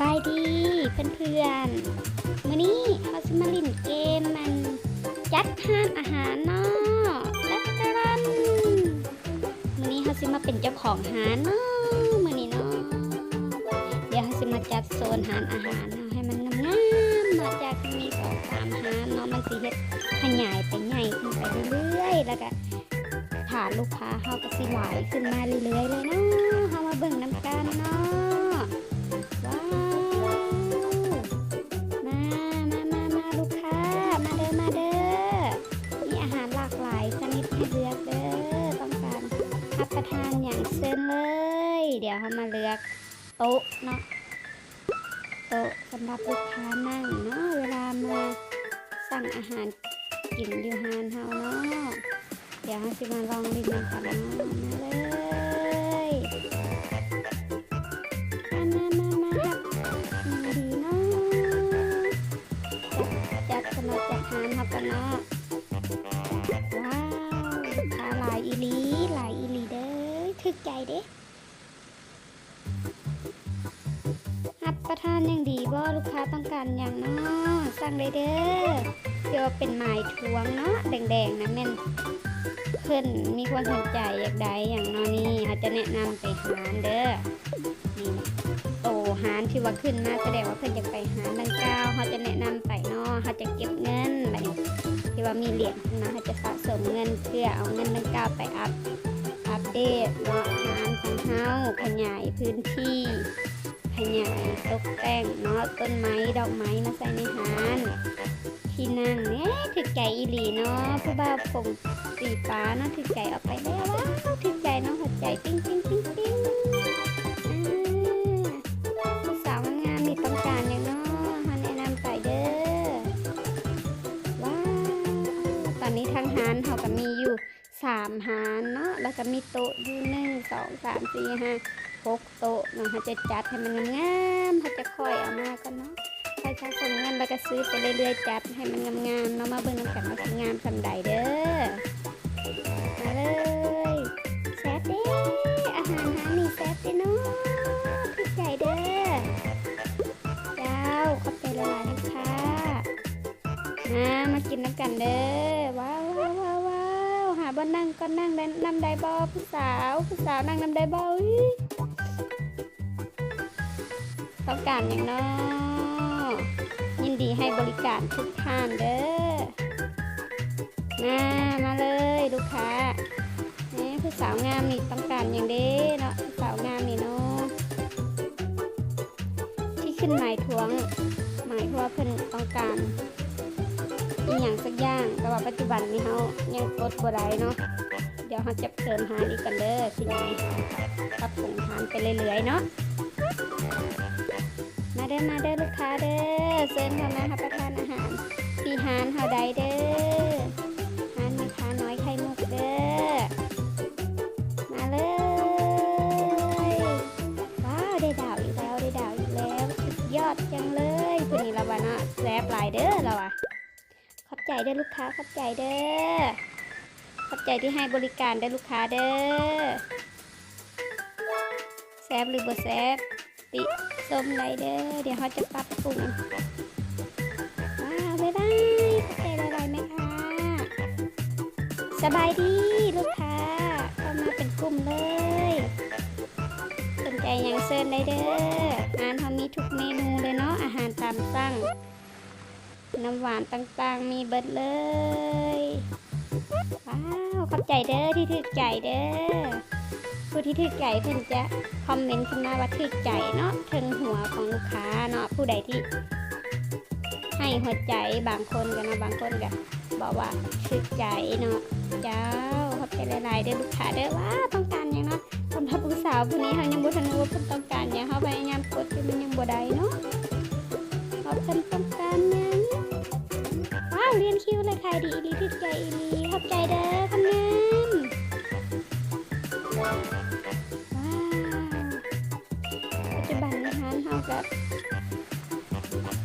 บายดีเพื่อนๆมื้อนี้เราสิมาลินเกมมันจัดห้านอาหารเนาะรัตรันมือนี้เราสิมาเป็นเจ้าของหานเนาะมื้อนี้เนาะเดี๋ยวเราสิมาจัดโซนหานอาหารเนาะให้มันงามๆเนาจากมีสองสามหานเนาะมันสิเฮ็ดขยายไปใหญ่ขึ้นไปเรื่อยๆแล้วก็ฐานลูกค้าเฮาก็สิหลายขึ้นมาเรื่อยๆเลยเนาะเฮามาเบิ่งนํกันเนาะ ทานอย่างเส้นเลย เดี๋ยวเขามาเลือกโต๊ะเนาะโต๊ะสำหรับลูกค้านั่งเนาะเวลามาสั่งอาหารกินอยู่ฮานเฮาเนาะเดี๋ยวเขาสิมาลองลิ้มกันเนาะมาเลย ค้าต้องการอย่างเนาะสั่งเลยเด้อเดี๋ยวเป็นไม้ทวงเนาะแดงๆนะแม่นเพิ่อนมีความสนใจอยากได้อย่างเนอนี่เขาจะแนะนำไปหารเด้อนี่โตหารที่ว่าขึ้นมาแสดงว่าเพิ่อนจะไปหารดังกล่าวเขาจะแนะนำไปเนาะเขาจะเก็บเงินแบบที่ว่ามีเหรียญขึ้นมาเขาจะสะสมเงินเพื่อเอาเงินดังกล่าวไปอัพอัปเดตเนาะหารของเฮาขยายพื้นที่ ขยายตกแต่งเนาะต้นไม้ดอกไม้มาใส่ในหารที่นั่งเนี่ยถึกใจอีหลีเนาะผู้บ่าวผมสีฟ้าเนาะถึกใจออกไปแล้วว้าวถึกใจเนาะหัวใจปิ้งปิ้งปิ้งปิ้งอ่าผู้สาวงามมีต้องการอย่างน้อฮันแนะนำไปเด้อว้าวตอนนี้ทางหารเขาก็มีอยู่ สามหารเนาะแล้วก็มีโต๊ะอยู่หนึ่งสองสามสี่ห้าหกโต๊ะเนาะเขาจะจัดให้มันงามๆเขาจะค่อยเอามากันเนาะใครสะสมเงินแล้วก็ซื้อไปเรื่อยๆจัดให้มันงามๆเนาะมาเบิ่งน้ำกันว่าสิงามสำใดเด้อมาเลยแซ่บเด้อาหารหานี่แซ่บเด้เนาะพี่ใจเด้อเจ้าขอบใจละลายลูกค้ามามากินน้ำกันเด้อ บ่นั่งก็นั่งได้นำได้บ่ผู้สาวผู้สาวนั่งนำได้บ่ต้องการอย่างน้อยินดีให้บริการทุกท่านเด้อมามาเลยลูกค้านี่ผู้สาวงามนี่ต้องการอย่างเด้เนาะผู้สาวงามนี่เนาะที่ขึ้นหมายทวงหมายถึงว่าเพิ่นต้องการ อีหยังสักอย่างแต่ว่าปัจจุบันนี้เฮายังกดบ่ได้เนาะเดี๋ยวเฮาจะเพิ่มหาอีกกันเด้อสิไงปรับปรุงหารไปเรื่อยๆเนาะมาเด้อมาเด้อลูกค้าเด้อเชิญเข้ามารับประทานอาหารที่หารเฮาใดเด้อหารมีค้าน้อยไข่มุกเด้อมาเลยว้าวได้ดาวอีกแล้วได้ดาวอีกแล้วสุดยอดจังเลยคนนี้เราว่าเนาะแซ่บหลายเด้อเราอะ ใจเด้อลูกค้าขอบใจเด้อขอบใจที่ให้บริการเด้อลูกค้าเด้อแซบหรือบ่แซบติส้มไรเด้อเดี๋ยวเขาจะปรับปรุงว้าวบ๊ายบายขอบใจละลายไหมคะสบายดีลูกค้าเข้ามาเป็นกลุ่มเลยสนใจยังเซิร์นได้เด้ออาหารเขามีทุกเมนูเลยเนาะอาหารตามสั่ง น้ำหวานต่างๆ มีเบิดเลย ว้าวขอบใจเด้อที่ถึกใจเด้อผู้ที่ถึกใจเพิ่นจะคอมเมนต์ขึ้นมาว่าถึกใจเนาะถึงหัวของลูกค้าเนาะผู้ใดที่ ให้หัวใจบางคนกันนาะบางคนก็บอกว่าถึกใจเนาะเจ้าขอบใจหลายๆเด้อลูกค้าเด้อว้าต้องการยังเนาะสำหรับผู้สาวผู้นี้เขายังบ่ทันรู้ว่าเพิ่นต้องการหยังเขาพยายามกดอยู่มันยังบ่ได้เนาะเขา เรียนคิวเลยขายดีอีหลีถึกใจอีหลีขอบใจเด้อคำงามว้าวปัจจุบันนี้ร้านเฮาก็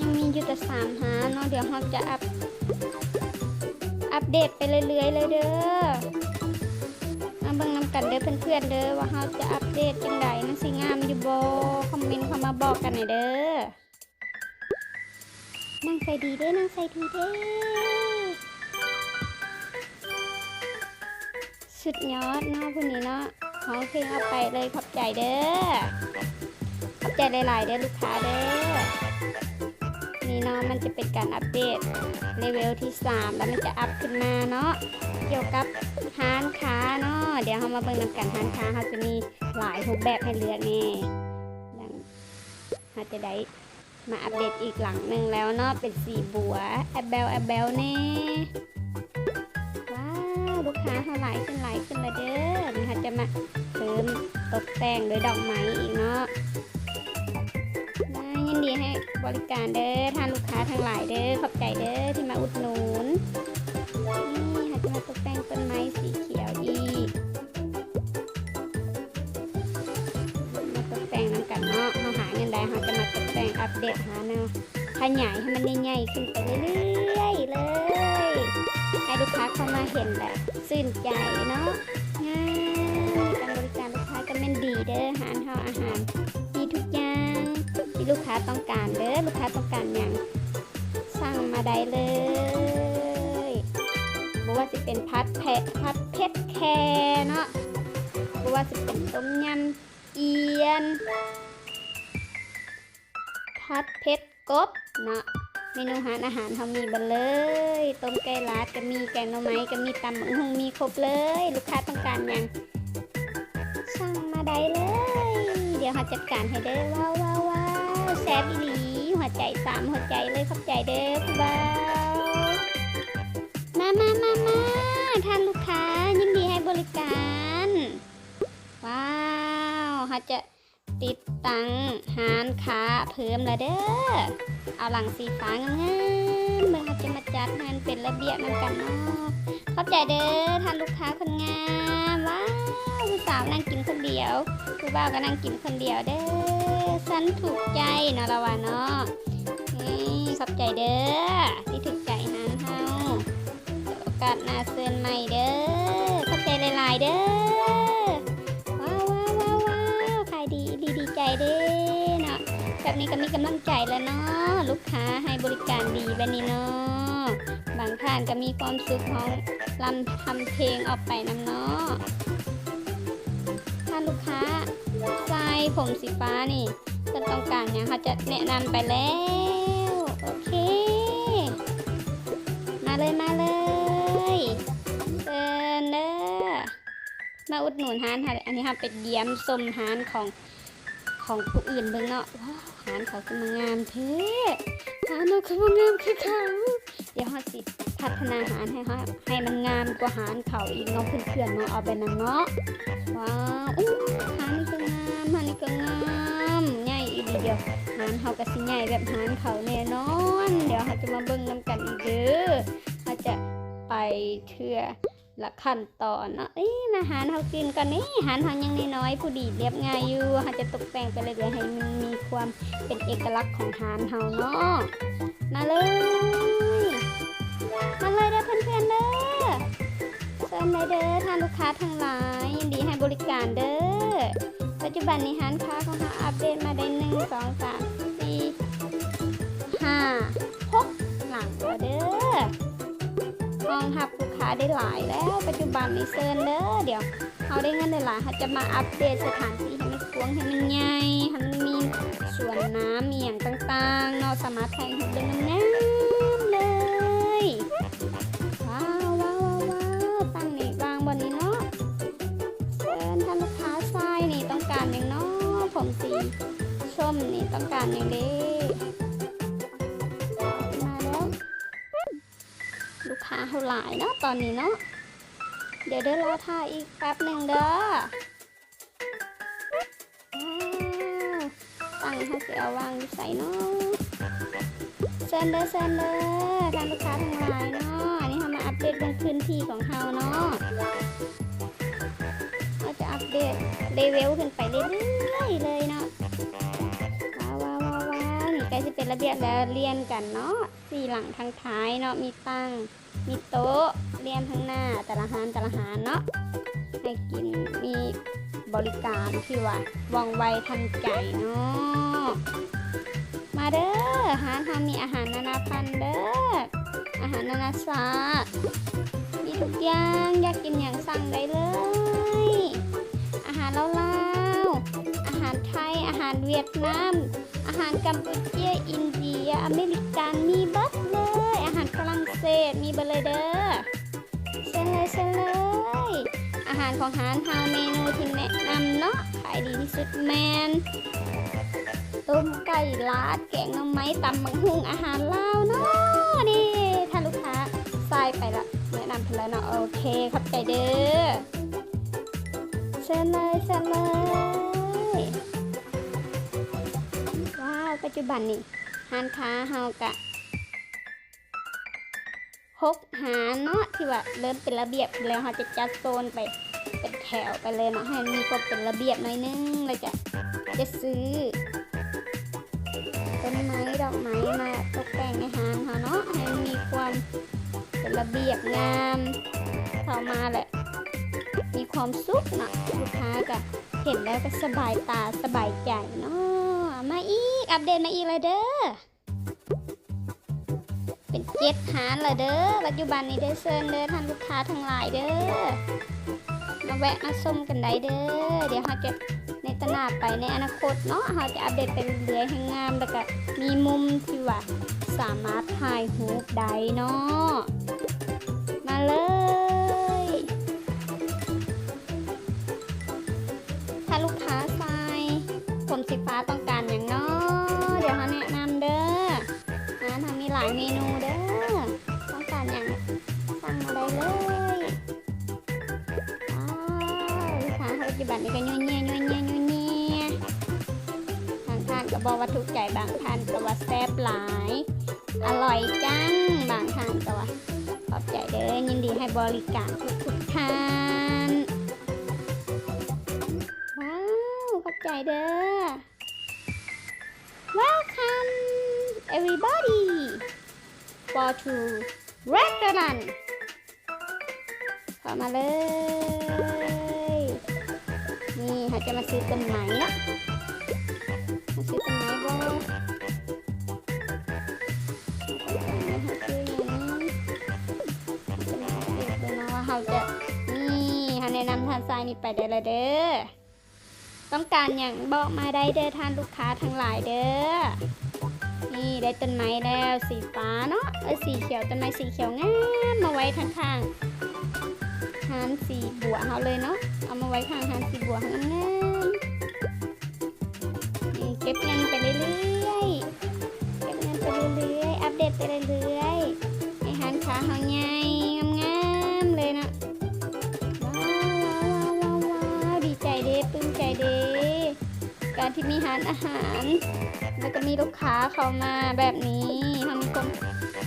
ยังมีอยู่แต่สามหาเนาะเดี๋ยวเฮาจะอัพอัปเดตไปเรื่อยๆเลยเด้ออัปมาเบิ่งนำกันเด้อเพื่อนๆเด้อว่าเฮาจะอัปเดตจังใดมันสิงามอยู่บ่คอมเมนต์เข้ามาบอกกันหน่อยเด้อ นั่งใส่ดีเด้นั่งใส่ดีเด้สุดยอดเนาะพวกนี้เนาะขอเพลงเอาไปเลยขอบใจเด้อขอบใจหลายๆเด้อลูกค้าเด้อนี่เนาะมันจะเป็นการอัปเดตเลเวลที่ 3 แล้วมันจะอัพขึ้นมาเนาะเกี่ยวกับร้านค้าเนาะเดี๋ยวเรามาเบิ่งนำกันร้านค้าเขาจะมีหลายรูปแบบให้เลือกแน่ดังเราจะได้ มาอัปเดตอีกหลังหนึ่งแล้วเนาะเป็นสีบัวแอบเบลแอบเบลแน่ว้าวลูกค้าเขาหลายขึ้นหลายขึ้นล้วเด้อนี่เขาจะมาเพิ่มตกแต่งด้วยดอกไม้อีกเนาะยินดีให้บริการเด้อทานลูกค้าทั้งหลายเด้อขอบใจเด้อที่มาอุดหนุนนี่ค่ะจะมาตกแต่งต้นไม้สีเขียวอีก เดตหาแนวขยายให้มันใหญ่ๆขึ้นไปเรื่อยๆเลย ให้ลูกค้าเข้ามาเห็นแบบสื่นใจเนาะงามการบริการลูกค้าก็แม่นดีเด้ออาหารเฮาอาหารมีทุกอย่างที่ลูกค้าต้องการเด้อลูกค้าต้องการอย่างสั่งมาได้เลยบ่ว่าจะเป็นพัดแพะพัดเพชรแครเนาะบ่ว่าจะเป็นต้มยำเอียน พัดเพชรกบเนาะเมนูอาหารอาหารเขามีบันเลยต้มไก่ลาดก็มีแกงหน่อไม้ก็มีตำบักหุ่งมีครบเลย ลูกค้าต้องการยังสั่งมาได้เลย เดี๋ยวเขาจัดการให้เด้อว้าวว้าวว้าวแซ่บอีหลีหัวใจสามหัวใจเลยขอบใจเด้อผู้บ่าวมามามามาท่านลูกค้ายินดีให้บริการ ว้าวเขาจะ ติดตังหารค้าเพิ่มล้วเด้อ เอาหลังสีฟ้างามๆเมื่อเขาจะมาจัดงานเป็นระเบียบนำกันเนาะเข้าใจเด้อท่านลูกค้าคนงามว้าวผู้สาวนั่งกินคนเดียวผู้บ่าวก็นั่งกินคนเดียวเด้อฉันถูกใจเนาะละวะเนาะนี่ขอบใจเด้อที่ถูกใจหานเฮาโอกาสหน้าเซินใหม่เด้อเข้าใจหลายๆเด้อ ดีใจเด้อเนาะแบบนี้ก็มีกำลังใจแล้วเนาะลูกค้าให้บริการดีแบบนี้เนาะบางท่านก็มีความสุขของลำทำเพลงออกไปนำเนาะถ้าลูกค้าใส่ผมสีฟ้านี่ก็ต้องการอย่างเขาจะแนะนำไปแล้ว โอเค มาเลยมาเลยเชิญเด้อมาอุดหนุนฮานค่ะอันนี้ค่ะเป็นเยี่ยมสมฮานของ ของผู้อื่นเบิ่งเนาะว้าวฮานเขาคือมางามเท่ฮานเราคือมางามคือเขาเดี๋ยวเขาสิพัฒนาหารให้เขาให้มันงามกว่าหารเขาอีกเนาะเพื่อนๆเนาะเอาไปนั่นเนาะว้าวอู้หานนี่ก็งามหานนี่ก็งามใหญ่อีดีเดียวหารเขาก็สิใหญ่แบบหารเขาแน่นอน เดี๋ยวเขาจะมาเบิ่งนํกันอีกเด้อเขาจะไปเทื่อ ละขั้นตอนเนาะเอ้ยอาหารเขากินกันนี่อาหารเขายังน้อยๆผู้ดีเรียบง่ายอยู่เขาจะตกแต่งไปเรื่อยๆให้มันมีความเป็นเอกลักษณ์ของอาหารเขาเนาะมาเลย มาเลยเด้อเพื่อนๆเด้อเชิญเลยเด้อท่านลูกค้าทั้งหลายยินดีให้บริการเด้อ ปัจจุบันนี้ร้านค้าของเราอัปเดตมาได้หนึ่งสองสามสี่ห้า ได้หลายแล้ว ปัจจุบันนี้เซินเด้อเดี๋ยวเขาได้เงินได้หลายเขาจะมาอัปเดตสถานที่ให้มันกว้างให้มันใหญ่ให้มันมีสวนน้ำมีอย่างต่างๆ เนาะสามารถแทงหุบได้มันงามเลยว้าวว้าวว้าวว้าวตั้งนี่วางบนนี้เนาะเชิญท่านลูกค้าทรายนี่ต้องการอย่างเน้อผมสีส้มนี่ต้องการอย่างเด้ เท่าหลายเนาะตอนนี้เนาะเดี๋ยวเดี๋ยวรอท่าอีกแป๊บหนึ่งเด้อตั้งให้เสียเอาวางใส่เนาะเชิญเด้อเชิญเด้อทานลูกค้าทั้งหลายเนาะอันนี้เรามาอัปเดตบนพื้นที่ของเราเนาะเราจะอัปเดตเลเวลขึ้นไปเรื่อยๆเลยเนาะว้าวว้าวว้าวนี่ใกล้จะเป็นระเบียบแล้วเรียนกันเนาะสี่หลังทางท้ายเนาะมีตั้ง มีโต๊ะเรียนทั้งหน้าแต่ละหานแต่ละหานเนาะให้กินมีบริการที่ว่าว่องไวทันใจเนาะมาเด้อหารทามีอาหารนานาพันธุ์เด้ออาหารนานาชาติมีทุกอย่างอยากกินอย่างสั่งได้เลย อาหารลาวๆอาหารไทยอาหารเวียดนามอาหารกัมพูเชียอินเดีย อเมริกันมีบัดเลย เศสมีเบัดเลยเด้อเชิญเลยเชิญเลยอาหารของฮานเฮาเมนูที่แนะนำเนาะขายดีที่สุดแมนต้มไก่ลาดแกงน่อไม้ตำบังหุงอาหารลาวเนาะนี่ถ้าลูกค้าทรายไปละแนะนำไปแล้วเนาะโอเคครับใจเด้อเชิญเลยเชิญเลยว้าวปัจจุบันนี่หานค้าเฮากะ หกหาเนาะที่ว่าเริ่มเป็นระเบียบแล้วเฮาจะจัดโซนไปเป็นแถวไปเลยเนาะให้มีความเป็นระเบียบหน่อยนึงเลยจะจะซื้อต้นไม้ดอกไม้มาตกแต่งในห้างเฮาเนาะให้มีความเป็นระเบียบงามเข้ามาแหละมีความสุขเนาะลูกค้าก็เห็นแล้วก็สบายตาสบายใจเนาะมาอีก อัปเดตมาอีกเลยเด้อ เป็นเจ็ดหารเลยเด้อปัจจุบันนี้เด้อเซินเด้อท่านลูกค้าทั้งหลายเด้อมาแวะมาส้มกันได้เด้อเดี๋ยวเขาจะในตลาดไปในอนาคตเนาะเขาจะอัปเดตไปเรื่อยๆให้งามแล้วก็มีมุมที่ว่าสามารถถ่ายรูปได้เนาะมาเลย ลูกค้าปัจจุบันนี้ก็ยุ่ยเงียยุ่ยเงี้ยยุ่ยเงียทางทานก็บอกว่าถูกใจบางท่านก็ว่าแซ่บหลาย อร่อยจังบางท่านก็ว่าขอบใจเด้อยินดีให้บริการทุกทุกท่านว้าวขอบใจเด้อ Welcome everybody for to restaurant เข้ามาเลย นี่เขาจะมาซื้อต้นไม้เนะมาซื้อต้นไม้บ่เขาซื้ออย่างนี้จะมาเก็บเลยนาะว่าเขาจะนี่เขาแนะนำทานทรายนี่ไปได้ลยเด้อ ต้องการอย่างบอกมาได้เด้อท่านลูกค้าทั้งหลายเด้อ นี่ได้ต้นไม้แล้วสีฟ้าเนาะ เอ้ยสีเขียวต้นไม้สีเขียวงามมาไว้ข้างๆหานสีบัวเขาเลยเนาะ เอามาไว้ข้างหานสีบัวงามๆนี่เก็บเงินไปเรื่อยๆ เก็บเงินไปเรื่อยๆ อัปเดตไปเรื่อยๆให้หานขาเขาใหญ่งามๆเลยนะว้าวว้าวว้าวว้าวดีใจเด้ปลื้มใจเด้การที่มีหารอาหาร แล้วก็มีลูกค้าเข้ามาแบบนี้ทำความ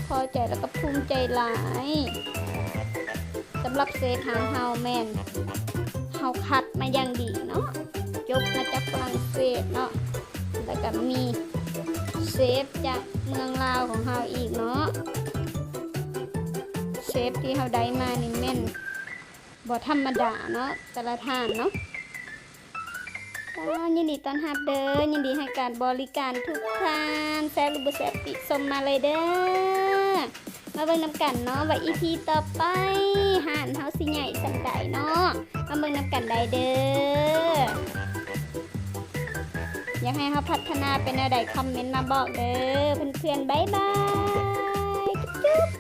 พอใจแล้วก็ภูมิใจหลายสำหรับเซทางเฮาแมน เฮาคัดมาอย่างดีเนาะจบมาจากฝรั่งเศสเนาะแล้วก็มีเซฟจากเมืองลาวของเฮาอีกเนาะเชฟที่เฮาได้มานี่แม่นบ่ธรรมดาเนาะแต่ละทานเนาะยินดีต้อนรับเด้อยินดีให้การบริการทุกท่านแซ่บหรือบ่แซ่บติสมมาเลยเด้อ มาเบิ่งน้ำกันเนาะว่าอีพีต่อไปห่านเฮาสิใหญ่สันใดเนาะมาเบิ่งน้ำกันได้เด้ออยากให้เฮาพัฒนาเป็นอะไรคอมเมนต์มาบอกเด้อเพื่อนๆบ๊ายบายจุ๊บ